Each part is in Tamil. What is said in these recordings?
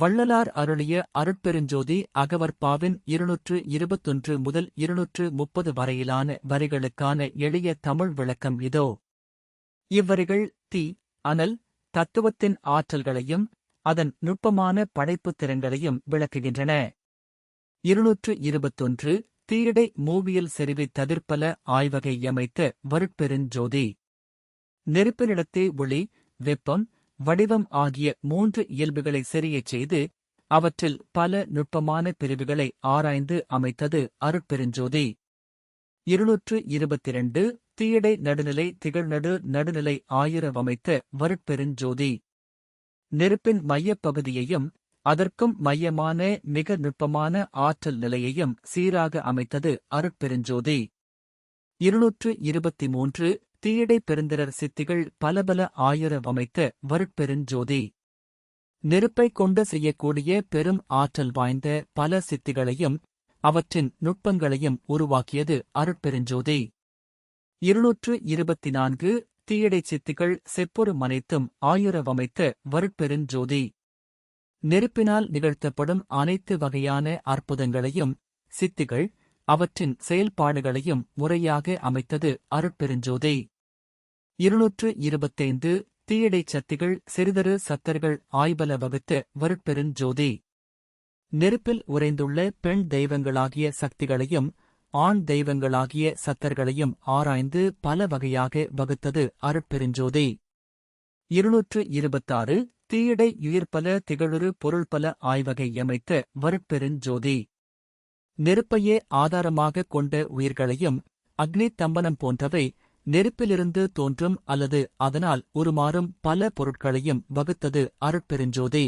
வள்ளலார் அருளிய அருட்பெருஞ்சோதி அகவற்பாவின் இருநூற்று இருபத்தொன்று முதல் இருநூற்று முப்பது வரையிலான வரிகளுக்கான எளிய தமிழ் விளக்கம் இதோ. இவ்வரிகள் தீ. அனல் தத்துவத்தின் ஆற்றல்களையும் அதன் நுட்பமான படைப்புத் திறன்களையும் விளக்குகின்றன. இருநூற்று இருபத்தொன்று தீயடை மூவியல் செறிவை தவிர்ப்பல ஆய்வகை அமைத்த வருட்பெருஞ்சோதி. நெருப்பினிடத்தே ஒளி வெப்பம் வடிவம் ஆகிய மூன்று இயல்புகளை சரியச் செய்து அவற்றில் பல நுட்பமான பிரிவுகளை ஆராய்ந்து அமைத்தது அருட்பெருஞ்சோதி. இருநூற்று இருபத்திரண்டு தீயடை நடுநிலை திகழ்நடு நடுநிலை ஆயிரவமைத்த வருட்பெருஞ்சோதி. நெருப்பின் மையப் பகுதியையும் அதற்கும் மையமான மிக நுட்பமான ஆற்றல் நிலையையும் சீராக அமைத்தது அருட்பெருஞ்சோதி. இருநூற்று இருபத்தி மூன்று தீயடை பெருந்திரர் சித்திகள் பலபல ஆயிரவமைத்த வருட்பெருஞ்சோதி நெருப்பைக் கொண்டு செய்யக்கூடிய பெரும் ஆற்றல் வாய்ந்த பல சித்திகளையும் அவற்றின் நுட்பங்களையும் உருவாக்கியது அருட்பெருஞ்சோதி இருநூற்று இருபத்தி நான்கு தீயடை சித்திகள் செப்பொரு மனைத்தும் ஆயுரவமைத்த வருட்பெருஞ்சோதி நெருப்பினால் நிகழ்த்தப்படும் அனைத்து வகையான அற்புதங்களையும் சித்திகள் அவற்றின் செயல்பாடுகளையும் முறையாக அமைத்தது அருட்பெருஞ்சோதி இருநூற்று இருபத்தைந்து தீயடை சத்திகள் சிறிதரு சத்தர்கள் ஆய்பல வகுத்த வருட்பெருஞ்சோதி நெருப்பில் உறைந்துள்ள பெண் தெய்வங்களாகிய சக்திகளையும் ஆண் தெய்வங்களாகிய சத்தர்களையும் ஆராய்ந்து பல வகையாக வகுத்தது அருட்பெருஞ்சோதி இருநூற்று இருபத்தாறு தீயடை உயிர்பல திகழுறு பொருள்பல ஆய்வகை அமைத்த வருட்பெருஞ்சோதி நெருப்பையே ஆதாரமாகக் கொண்ட உயிர்களையும் அக்னி தம்பனம் போன்றவை நெருப்பிலிருந்து தோன்றும் அல்லது அதனால் உருமாறும் பல பொருட்களையும் வகுத்தது அருட்பெருஞ்சோதி.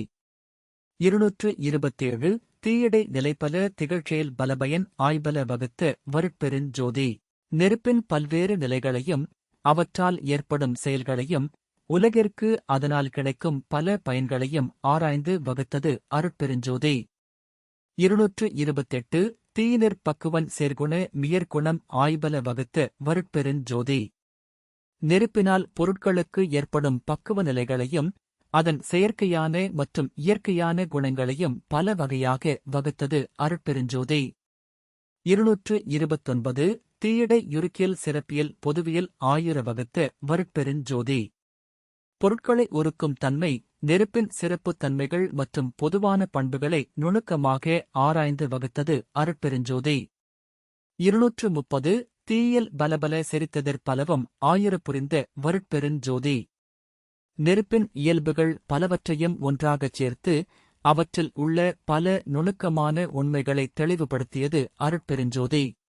இருநூற்று இருபத்தேழு தீயடை நிலைப்பல திகழ்ச்செயல் பலபயன் ஆய்பல வகுத்த வருட்பெருஞ்சோதி. நெருப்பின் பல்வேறு நிலைகளையும் அவற்றால் ஏற்படும் செயல்களையும் உலகிற்கு அதனால் கிடைக்கும் பல பயன்களையும் ஆராய்ந்து வகுத்தது அருட்பெருஞ்சோதி. இருநூற்று இருபத்தெட்டு தீயினர் பக்குவன் சேர்குண மியர்குணம் ஆய்பல வகுத்த வருட்பெருஞ்சோதி நெருப்பினால் பொருட்களுக்கு ஏற்படும் பக்குவ நிலைகளையும் அதன் செயற்கையான மற்றும் இயற்கையான குணங்களையும் பல வகையாக வகுத்தது அருட்பெருஞ்சோதி இருநூற்று இருபத்தொன்பது தீயடை யுருக்கியல் சிறப்பியல் பொதுவியல் ஆயிர வகுத்த வருட்பெருஞ்சோதி பொருட்களை ஒருக்கும் தன்மை நெருப்பின் சிறப்புத் தன்மைகள் மற்றும் பொதுவான பண்புகளை நுணுக்கமாக ஆராய்ந்து வகுத்தது அருட்பெருஞ்சோதி. இருநூற்று முப்பது தீயில் பலபல செரித்ததற் பலவும் ஆயிர புரிந்த வருட்பெருஞ்சோதி. நெருப்பின் இயல்புகள் பலவற்றையும் ஒன்றாகச் சேர்த்து அவற்றில் உள்ள பல நுணுக்கமான உண்மைகளை தெளிவுபடுத்தியது அருட்பெருஞ்சோதி.